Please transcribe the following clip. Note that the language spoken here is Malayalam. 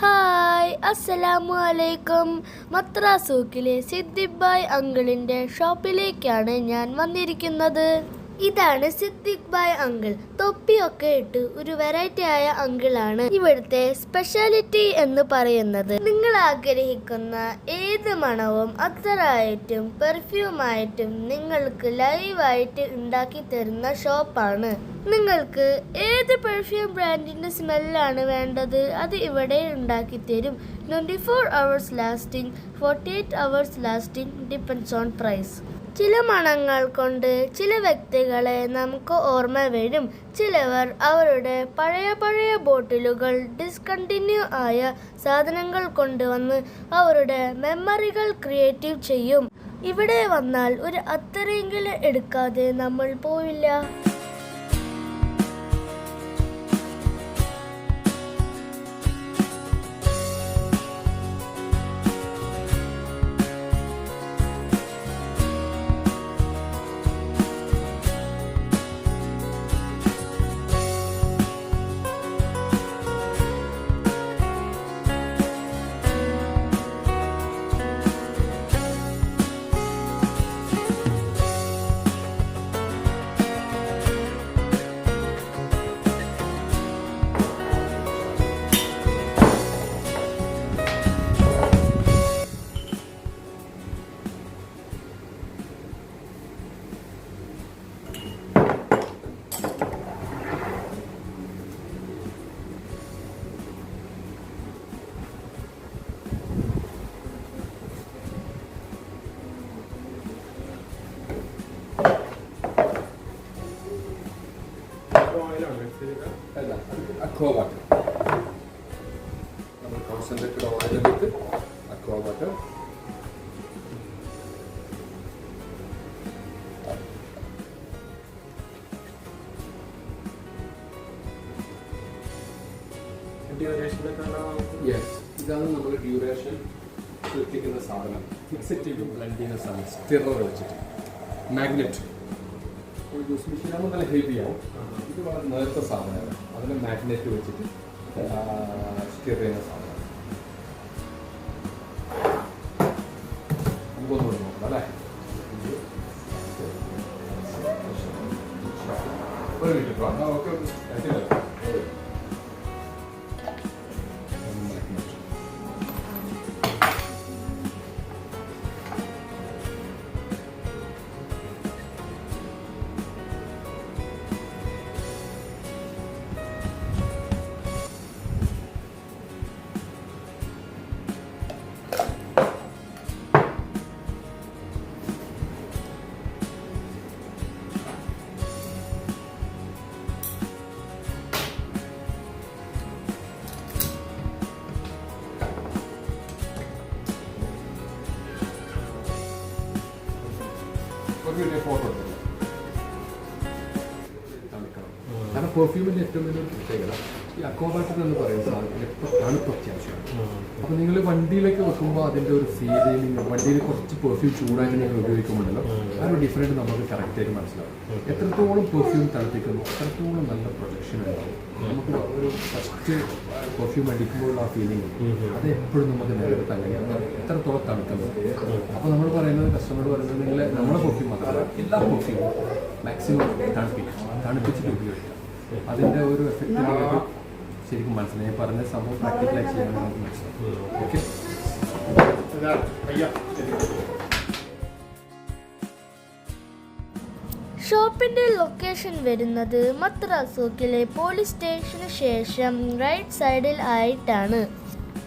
ഹായ് അസ്സലാമു അലൈക്കും മത്രാസൂക്കിലെ സിദ്ദിഖ് ബായ് അങ്കിളിന്റെ ഷോപ്പിലേക്കാണ് ഞാൻ വന്നിരിക്കുന്നത്. ഇതാണ് സിദ്ദിഖ് ബായ് അങ്കിൾ. തൊപ്പിയൊക്കെ ഇട്ട് ഒരു വെറൈറ്റി ആയ അങ്കിളാണ് ഇവിടുത്തെ സ്പെഷ്യാലിറ്റി എന്ന് പറയുന്നത്. നിങ്ങൾ ആഗ്രഹിക്കുന്ന ഏത് മണവും അത്തറായിട്ടും പെർഫ്യൂമായിട്ടും നിങ്ങൾക്ക് ലൈവായിട്ട് ഉണ്ടാക്കി തരുന്ന ഷോപ്പാണ് നിങ്ങൾക്ക് ഏത് പെർഫ്യൂം ബ്രാൻഡിന്റെ സ്മെല്ലാണ് വേണ്ടത് അത് ഇവിടെ ഉണ്ടാക്കി തരും. Twenty four hours lasting forty eight hours lasting depends on price ചില മണങ്ങൾ കൊണ്ട് ചില വ്യക്തികളെ നമുക്ക് ഓർമ്മ വരും. ചിലവർ അവരുടെ പഴയ പഴയ ബോട്ടിലുകൾ ഡിസ്കണ്ടിന്യൂ ആയ സാധനങ്ങൾ കൊണ്ടുവന്ന് അവരുടെ മെമ്മറികൾ ക്രിയേറ്റീവ് ചെയ്യും. ഇവിടെ വന്നാൽ ഒരു അത്തരെങ്കിലും എടുക്കാതെ നമ്മൾ പോവില്ല. അക്വാ വാട്ടർ നമ്മൾ കോൺസെൻട്രേറ്റഡ് ഓയിൽ എടുത്ത് അക്വാ വാട്ടർ യെസ് ഇതാണ് നമ്മൾ ഡ്യൂറേഷൻ സൃഷ്ടിക്കുന്ന സാധനം. ചെയ്ത് ബ്ലെൻഡ് ചെയ്യുന്ന സാധനം. സ്റ്റിറർ വെച്ചിട്ട്. മാഗ്നറ്റ് ഒരു ജ്യൂസ് മെഷീൻ ആകുമ്പോൾ നല്ല ഹെവി ആവും. ഇത് വളരെ നേരത്തെ സാധനമാണ്. അതിന് മാഗ്നറ്റ് വെച്ചിട്ട് സ്റ്റിയർ ചെയ്യുന്ന സാധനം നമുക്കൊന്നുകൂടി നോക്കാം അല്ലേ? ഒരു ആ ഓക്കെ. ഒരു മിനിറ്റ് ഫോട്ടോ എടുത്തില്ല കാരണം പെർഫ്യൂമിന്റെ ഏറ്റവും വലിയ പ്രത്യേകത ഈ അക്വാബാറ്റർ എന്ന് പറയുന്ന സാധനത്തിന് എപ്പോൾ തണുപ്പ് അത്യാവശ്യമാണ്. അപ്പോൾ നിങ്ങൾ വണ്ടിയിലേക്ക് വെക്കുമ്പോൾ അതിന്റെ ഒരു ഫീലിംഗ് വണ്ടിയിൽ കുറച്ച് പെർഫ്യൂം ചൂടായിട്ട് നിങ്ങൾ ഉപയോഗിക്കുമ്പോഴല്ലോ ഒരു ഡിഫറന്റ് നമുക്ക് കറക്റ്റായിട്ട് മനസ്സിലാവും. എത്രത്തോളം പെർഫ്യൂം തണുപ്പിക്കുന്നു അത്രത്തോളം നല്ല പ്രൊജക്ഷൻ ഉണ്ടാവും. നമുക്ക് ഒരു ഫസ്റ്റ് പെർഫ്യൂം അടിക്കുമ്പോഴുള്ള ആ ഫീലിംഗ് അത് എപ്പോഴും നമുക്ക് നേരത്തെ അങ്ങനെയാണ് എത്രത്തോളം തണുക്കുന്നത് അപ്പോൾ നമ്മൾ പറയുന്നത് കസ്റ്റമറോട് പറയുന്നത് നിങ്ങൾ നമ്മളെ പെർഫ്യൂം മാത്രമല്ല എല്ലാ പെർഫ്യൂമും മാക്സിമം തണുപ്പിക്കും. തണുപ്പിച്ചിട്ട് ഉപയോഗിക്കാം. അതിന്റെ ഒരു എഫക്റ്റ് ശരിക്കും മനസ്സിലായി. പറഞ്ഞ സംഭവം പ്രാക്ടിക്കലായി ചെയ്യാൻ നമുക്ക് മനസ്സിലാവും ഓക്കെ ഷോപ്പിന്റെ ലൊക്കേഷൻ വരുന്നത് മത്രാസൂക്കിലെ പോലീസ് സ്റ്റേഷന് ശേഷം റൈറ്റ് സൈഡിൽ ആയിട്ടാണ്.